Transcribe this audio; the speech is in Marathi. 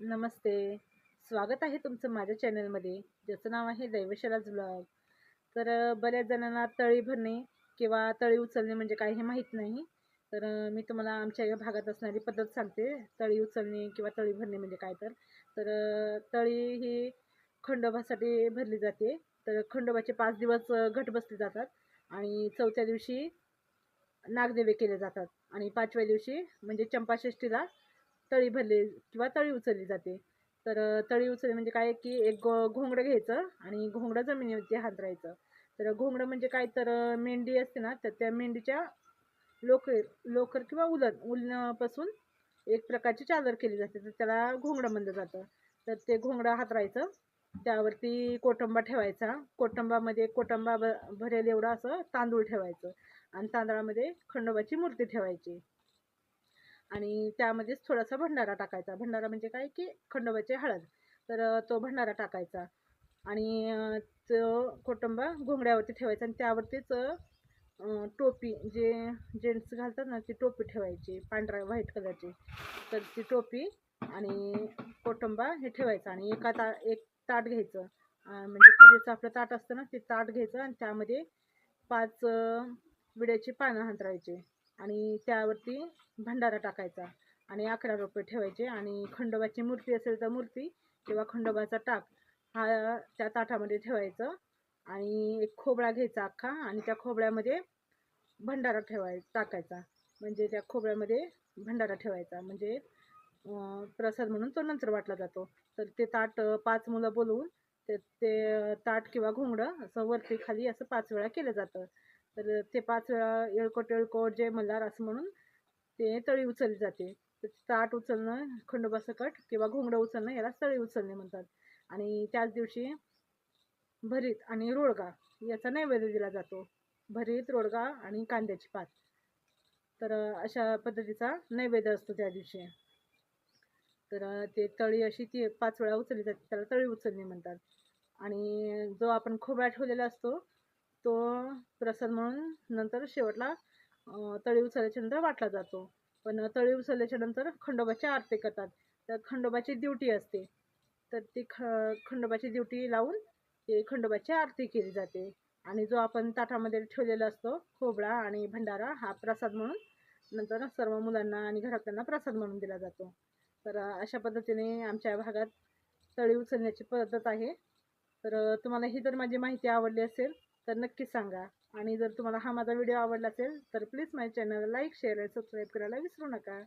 नमस्ते. स्वागत आहे तुमचं माझ्या चॅनलमध्ये. ज्याचं नाव आहे दैवशराज ब्लॉग. तर बऱ्याच जणांना तळी भरणे किंवा तळी उचलणे म्हणजे काय हे माहीत नाही. तर मी तुम्हाला आमच्या या भागात असणारी पद्धत सांगते. तळी उचलणे किंवा तळी भरणे म्हणजे काय तर. तर तळी ही खंडोबासाठी भरली जाते. तर खंडोबाचे पाच दिवस घट बसले जातात आणि चौथ्या दिवशी नागदेवे केले जातात. आणि पाचव्या दिवशी म्हणजे चंपाषष्ठीला तळी भरली किंवा तळी उचलली जाते. तर तळी उचलली म्हणजे काय की एक गो घोंगडं घ्यायचं आणि घोंगडं जमिनीवरती हातरायचं तर घोंगडं म्हणजे काय? तर मेंढी असते ना तर त्या मेंढीच्या लोकर लोकर किंवा उलन उलनापासून एक प्रकारची चादर केली जाते. तर त्याला घोंगडं म्हणलं जातं. तर ते घोंगडं हातरायचं त्यावरती कोटंबा ठेवायचा. कोटंबामध्ये कोटंबा भ भरेल एवढं असं तांदूळ ठेवायचं. आणि तांदळामध्ये खंडोबाची मूर्ती ठेवायची. आणि त्यामध्येच थोडासा भंडारा टाकायचा. भंडारा म्हणजे काय? की खंडोबाची हळद. तर तो भंडारा टाकायचा. आणि तो कोटंबा घोंगड्यावरती ठेवायचा आणि त्यावरतीच टोपी जे जेंट्स घालतात ना ती टोपी ठेवायची पांढरा व्हाईट कलरची. तर ती टोपी आणि कोटंबा हे ठेवायचं आणि एका ता एक ताट घ्यायचं. म्हणजे पूजेचं आपलं ताट असतं ना ते ताट घ्यायचं आणि त्यामध्ये पाच विड्याची पानं हातरायची. आणि त्यावरती भंडारा टाकायचा आणि अकरा रुपये ठेवायचे आणि खंडोबाची मूर्ती असेल तर मूर्ती किंवा खंडोबाचा टाक हा त्या ताटामध्ये ठेवायचं आणि एक खोबळा घ्यायचा अख्खा आणि त्या खोबळ्यामध्ये भंडारा ठेवाय टाकायचा. म्हणजे त्या खोबळ्यामध्ये भंडारा ठेवायचा. म्हणजे प्रसाद म्हणून तो नंतर वाटला जातो. तर ते ताट पाच मुलं बोलवून ते ते ताट किंवा घोंगडं असं वरती खाली असं पाच वेळा केलं जातं. तर ते पाच वेळा येळकोट येळकोट जय मल्हार असं म्हणून ते तळी उचलली जाते. तर ताट उचलणं खंडोबा सकट किंवा घोंगडं उचलणं याला तळी उचलणे म्हणतात. आणि त्याच दिवशी भरीत आणि रोडगा याचा नैवेद्य दिला जातो. भरीत रोडगा आणि कांद्याची पात. तर अशा पद्धतीचा नैवेद्य असतो त्या दिवशी. तर ते तळी अशी ती पाच वेळा उचलली जाते त्याला तळी उचलणे म्हणतात. आणि जो आपण खोबरा ठेवलेला असतो तो प्रसाद म्हणून नंतर शेवटला तळी उचलल्याच्या नंतर वाटला जातो. पण तळी उचलल्याच्या नंतर खंडोबाची आरती करतात. तर खंडोबाची ड्युटी असते. तर ती ख खंडोबाची ड्युटी लावून ते खंडोबाची आरती केली जाते. आणि जो आपण ताटामध्ये ठेवलेला असतो खोबळा आणि भंडारा हा प्रसाद म्हणून नंतर सर्व मुलांना आणि घरातल्यांना प्रसाद म्हणून दिला जातो. तर अशा पद्धतीने आमच्या भागात तळी उचलण्याची पद्धत आहे. तर तुम्हाला ही जर माझी माहिती आवडली असेल तर नक्की सांगा. आणि जर तुम्हाला हा माझा व्हिडिओ आवडला असेल तर प्लीज माझ्या चॅनलला लाईक शेअर आणि सबस्क्राईब करायला विसरू नका.